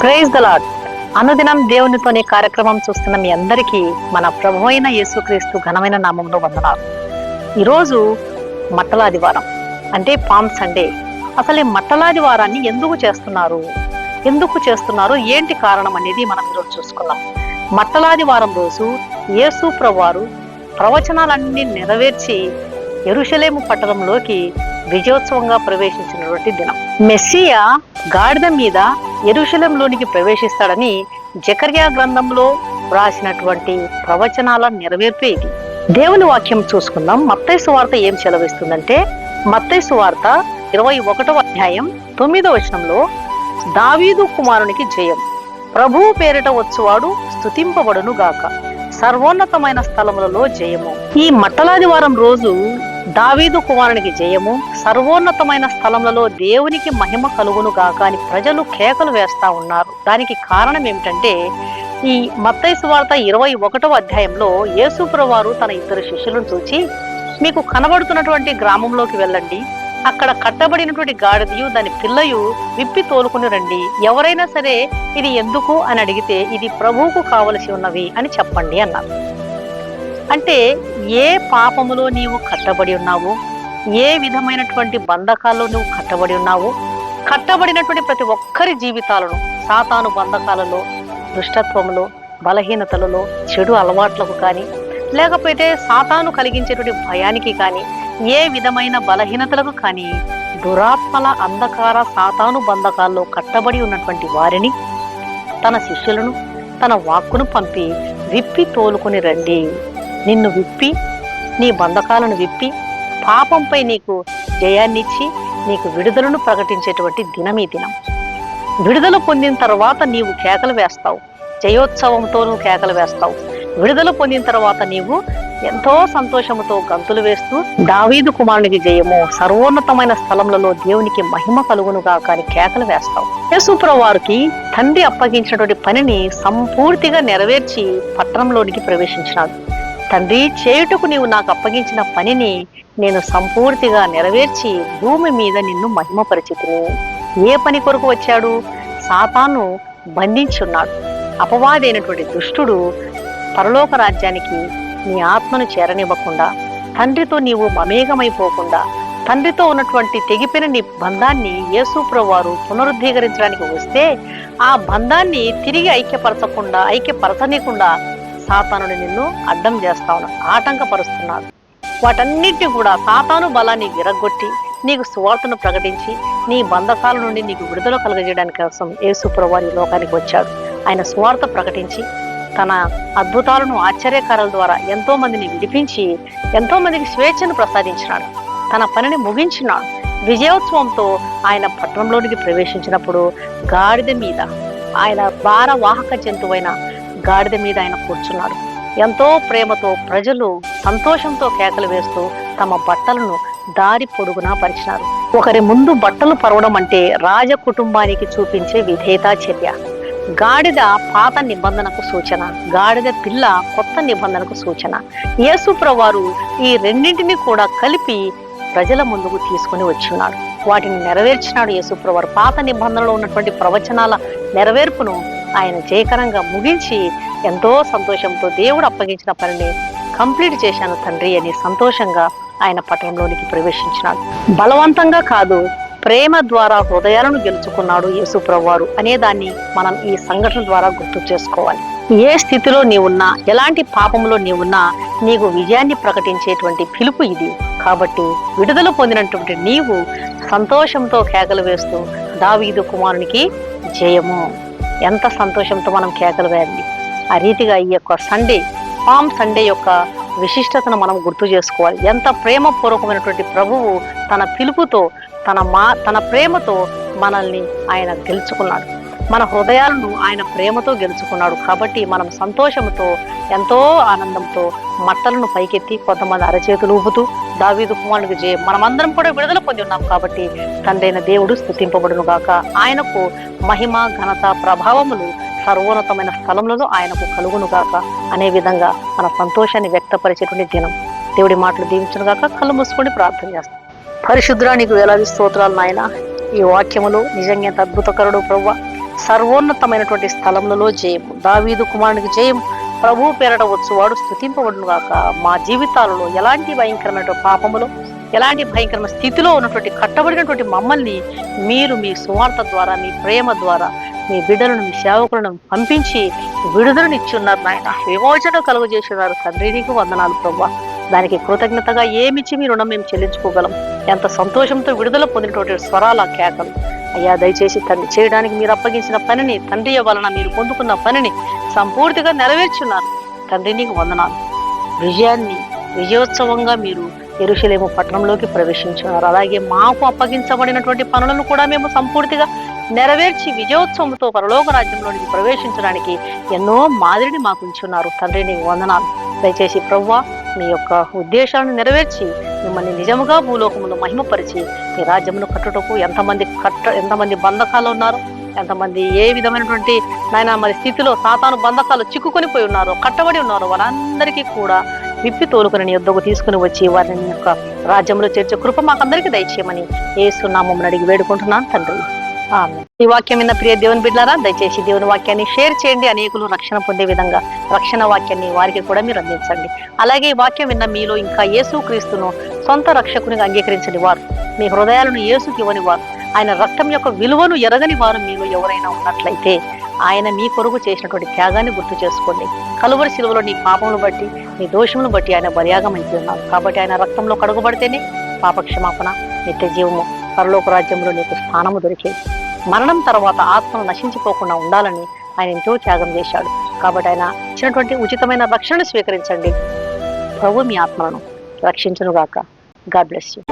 Praise the lord అనుదినం దేవునితోనే కార్యక్రమం చూస్తున్న మీ అందరికీ మన ప్రభు అయిన యేసుక్రీస్తు ఘనమైన నామంలో వందనాలు. ఈరోజు మట్టలాదివారం అంటే పామ్ సండే. అసలు ఈ మట్టలాదివారాన్ని ఎందుకు చేస్తున్నారు? ఎందుకు చేస్తున్నారు? ఏంటి కారణం అనేది మనం ఈరోజు చూసుకుందాం. మట్టలాదివారం రోజు యేసు ప్రభువారు ప్రవచనాలన్నీ నెరవేర్చి ఎరుషలేము పట్టణంలోకి విజయోత్సవంగా ప్రవేశించినటువంటి దినం. మెస్సియా గాడిద మీద ఎరుశలంలోనికి ప్రవేశిస్తాడని జకర్యా గ్రంథంలో వ్రాసినటువంటి ప్రవచనాల నెరవేర్పు ఇది. దేవుని వాక్యం చూసుకుందాం. మత్తైసు వార్త ఏం సెలవిస్తుందంటే మత్తైసు వార్త ఇరవై ఒకటవ అధ్యాయం తొమ్మిదవ వచనంలో దావీదు కుమారునికి జయం. ప్రభువు పేరిట వచ్చువాడు స్తుతింపబడును గాక సర్వోన్నతమైన స్థలములలో జయము. ఈ మట్టలాదివారం రోజు దావీదు కుమారునికి జయము సర్వోన్నతమైన స్థలములలో దేవునికి మహిమ కలుగును గాక అని ప్రజలు కేకలు వేస్తా ఉన్నారు. దానికి కారణం ఏమిటంటే ఈ మత్తైసు వార్త ఇరవై ఒకటవ అధ్యాయంలో యేసుప్రవారు తన ఇద్దరు శిష్యులను చూచి మీకు కనబడుతున్నటువంటి గ్రామంలోకి వెళ్ళండి. అక్కడ కట్టబడినటువంటి గాడిదయు దాని పిల్లయు విప్పి తోలుకుని రండి. ఎవరైనా సరే ఇది ఎందుకు? అని అడిగితే ఇది ప్రభువుకు కావలసి ఉన్నవి అని చెప్పండి అన్నారు. అంటే ఏ పాపములో నీవు కట్టబడి ఉన్నావు? ఏ విధమైనటువంటి బంధకాల్లో నువ్వు కట్టబడి ఉన్నావు? కట్టబడినటువంటి ప్రతి ఒక్కరి జీవితాలను సాతాను బంధకాలలో దుష్టత్వంలో బలహీనతలలో చెడు అలవాట్లకు కానీ లేకపోతే సాతాను కలిగించేటువంటి భయానికి కానీ ఏ విధమైన బలహీనతలకు కానీ దురాత్మల అంధకార సాతాను బంధకాల్లో కట్టబడి ఉన్నటువంటి వారిని తన శిష్యులను తన వాక్కును పంపి విప్పి తోలుకొని రండి. నిన్ను విప్పి నీ బంధకాలను విప్పి పాపంపై నీకు జయాన్నిచ్చి నీకు విడుదలను ప్రకటించేటువంటి దినం ఈ దినం. విడుదల పొందిన తర్వాత నీవు కేకలు వేస్తావు. జయోత్సవంతో నువ్వు కేకలు వేస్తావు. విడుదల పొందిన తర్వాత నీవు ఎంతో సంతోషముతో గంతులు వేస్తూ దావీదు కుమారునికి జయము సర్వోన్నతమైన స్థలములలో దేవునికి మహిమ కలుగునుగా కాని కేకలు వేస్తావు. యశుప్ర వారికి తండ్రి అప్పగించినటువంటి పనిని సంపూర్తిగా నెరవేర్చి పట్టణంలోనికి ప్రవేశించినాడు. తండ్రి చేయుటకు నీవు నాకు అప్పగించిన పనిని నేను సంపూర్తిగా నెరవేర్చి భూమి మీద నిన్ను మహిమపరిచితిని ఏ పని కొరకు వచ్చాడు? సాతాను బంధించున్నాడు. అపవాదైనటువంటి దుష్టుడు పరలోక రాజ్యానికి నీ ఆత్మను చేరనివ్వకుండా తండ్రితో నీవు మమేకమైపోకుండా తండ్రితో ఉన్నటువంటి తెగిపోయిన నీ బంధాన్ని యేసుప్రభు వారు పునరుద్ధీకరించడానికి వస్తే ఆ బంధాన్ని తిరిగి ఐక్యపరచకుండా ఐక్యపరచనీయకుండా సాతానుడు నిన్ను అడ్డం చేస్తా ఉన్నాడు ఆటంకపరుస్తున్నాడు. వాటన్నిటిని కూడా సాతాను బలాన్ని విరగొట్టి నీకు సువార్తను ప్రకటించి నీ బంధకాల నుండి నీకు విడుదల కలుగజేయడానికి కోసం యేసుప్రభు ఈ లోకానికి వచ్చాడు ఆయన సువార్త ప్రకటించి తన అద్భుతాలను ఆశ్చర్యకారాల ద్వారా ఎంతో మందిని విడిపించి ఎంతో మందికి స్వేచ్ఛను ప్రసాదించినాడు. తన పనిని ముగించినాడు విజయోత్సవంతో ఆయన పట్టణంలోనికి ప్రవేశించినప్పుడు గాడిద మీద ఆయన భారవాహక జంతువైన గాడిద మీద ఆయన కూర్చున్నాడు. ఎంతో ప్రేమతో ప్రజలు సంతోషంతో కేకలు వేస్తూ తమ బట్టలను దారి పొడుగునా పరిచినారు. ఒకరి ముందు బట్టలు పరవడం అంటే రాజ కుటుంబానికి చూపించే విధేయతా చర్య. గాడిద పాత నిబంధనకు సూచన గాడిద పిల్ల కొత్త నిబంధనకు సూచన. యేసుప్రవారు ఈ రెండింటిని కూడా కలిపి ప్రజల ముందుకు తీసుకుని వచ్చున్నాడు వాటిని నెరవేర్చినాడు యేసుప్రవారు పాత నిబంధనలో ఉన్నటువంటి ప్రవచనాల నెరవేర్పును ఆయన జయకరంగా ముగించి ఎంతో సంతోషంతో దేవుడు అప్పగించిన పనిని కంప్లీట్ చేశాను తండ్రి అని సంతోషంగా ఆయన పట్టణంలోనికి ప్రవేశించినాడు. బలవంతంగా కాదు ప్రేమ ద్వారా హృదయాలను గెలుచుకున్నాడు యేసుప్రవారు అనే దాన్ని మనం ఈ సంఘటన ద్వారా గుర్తు చేసుకోవాలి. ఏ స్థితిలో నీవున్నా ఎలాంటి పాపంలో నీవున్నా నీకు విజయాన్ని ప్రకటించేటువంటి పిలుపు ఇది. కాబట్టి విడుదల పొందినటువంటి నీవు సంతోషంతో కేకలు వేస్తూ దావీదు కుమారునికి జయము. ఎంత సంతోషంతో మనం కేకలు వేయాలి ఆ రీతిగా ఈ యొక్క సండే పామ్ సండే యొక్క విశిష్టతను మనం గుర్తు చేసుకోవాలి. ఎంత ప్రేమపూర్వకమైనటువంటి ప్రభువు తన పిలుపుతో తన మా తన ప్రేమతో మనల్ని ఆయన గెలుచుకున్నాడు. మన హృదయాలను ఆయన ప్రేమతో గెలుచుకున్నాడు కాబట్టి మనం సంతోషంతో ఎంతో ఆనందంతో మట్టలను పైకెత్తి కొంతమంది అరచేతులు ఊపుతూ దావీదు కుమారునికి జయ మనమందరం కూడా విడుదల పొంది ఉన్నాం కాబట్టి తండ్రైన దేవుడు స్థుతింపబడును గాక. ఆయనకు మహిమ ఘనత ప్రభావములు సర్వోన్నతమైన స్థలములలో ఆయనకు కలుగును గాక. అనే విధంగా మన సంతోషాన్ని వ్యక్తపరిచేటువంటి దినం. దేవుడి మాటలు దీవించును గాక. కళ్ళు మూసుకొని ప్రార్థన చేస్తాం. పరిశుద్రానికి వేలాది స్తోత్రాలు నాయన. ఈ వాక్యములు నిజంగా ఎంత అద్భుతకరుడు ప్రవ్వ. సర్వోన్నతమైనటువంటి స్థలములలో జయము. దావీదు కుమారునికి జయం ప్రభు పేరట వచ్చువాడు స్థుతింపబడును గాక మా జీవితాలలో ఎలాంటి భయంకరమైన పాపములు ఎలాంటి భయంకరమైన స్థితిలో ఉన్నటువంటి కట్టబడినటువంటి మమ్మల్ని మీరు మీ సువార్త ద్వారా మీ ప్రేమ ద్వారా మీ బిడ్డలను మీ సేవకులను పంపించి విడుదలనిచ్చున్నారు నాయన. విమోచన కలుగు చేస్తున్నారు తండ్రి. నీకు వందనాలు ప్రభా. దానికి కృతజ్ఞతగా ఏమిచ్చి మీ రుణం మేము చెల్లించుకోగలం. ఎంత సంతోషంతో విడుదల పొందినటువంటి స్వరాల కేకలు. అయ్యా దయచేసి తండ్రి చేయడానికి మీరు అప్పగించిన పనిని తండ్రి వలన మీరు పొందుకున్న పనిని సంపూర్తిగా నెరవేర్చున్నారు తండ్రి నీకు వందనాలు. విజయాన్ని విజయోత్సవంగా మీరు ఎరుషలేము పట్టణంలోకి ప్రవేశించున్నారు. అలాగే మాకు అప్పగించబడినటువంటి పనులను కూడా మేము సంపూర్తిగా నెరవేర్చి విజయోత్సవంతో పరలోక రాజ్యంలోనికి ప్రవేశించడానికి ఎన్నో మాదిరిని మాకు ఉంచున్నారు. తండ్రి నీకు వందనాలు. దయచేసి ప్రవ్వా మీ యొక్క ఉద్దేశాలను నెరవేర్చి మిమ్మల్ని నిజముగా భూలోకమును మహిమపరిచి మీ రాజ్యమును కట్టుటకు ఎంతమంది కట్ట ఎంతమంది బంధకాలు ఉన్నారు? ఎంతమంది ఏ విధమైనటువంటి నాయన మరి స్థితిలో సాతాను బంధకాలు చిక్కుకొని పోయి ఉన్నారు కట్టబడి ఉన్నారు వాళ్ళందరికీ కూడా విప్పి తోలుకుని నీ యొద్దకు తీసుకుని వచ్చి వారిని యొక్క రాజ్యంలో చేర్చే కృప మాకందరికీ దయచేయమని ఏసునామమ్మని అడిగి వేడుకుంటున్నాను తండ్రి. ఈ వాక్యం విన్న ప్రియ దేవుని బిడ్డారా దయచేసి దేవుని వాక్యాన్ని షేర్ చేయండి. అనేకులు రక్షణ పొందే విధంగా రక్షణ వాక్యాన్ని వారికి కూడా మీరు అందించండి. అలాగే ఈ వాక్యం విన్న మీలో ఇంకా యేసు క్రీస్తును సొంత రక్షకునిగా అంగీకరించని వారు మీ హృదయాలను యేసుకి ఇవ్వని వారు ఆయన రక్తం యొక్క విలువను ఎరగని వారు మీలో ఎవరైనా ఉన్నట్లయితే ఆయన మీ కొరకు చేసినటువంటి త్యాగాన్ని గుర్తు చేసుకోండి. కలువరి శిలువలో నీ పాపమును బట్టి నీ దోషమును బట్టి ఆయన బలియాగం అయిపోయినారు కాబట్టి ఆయన రక్తంలో కడుగుబడితేనే పాప క్షమాపణ నిత్య జీవము పరలోక రాజ్యంలో నీకు స్థానము దొరికేది. మరణం తర్వాత ఆత్మను నశించిపోకుండా ఉండాలని ఆయన ఎంతో త్యాగం చేశాడు. కాబట్టి ఆయన ఇచ్చినటువంటి ఉచితమైన రక్షణను స్వీకరించండి. ప్రభు మీ ఆత్మలను రక్షించునుగాక. God bless you.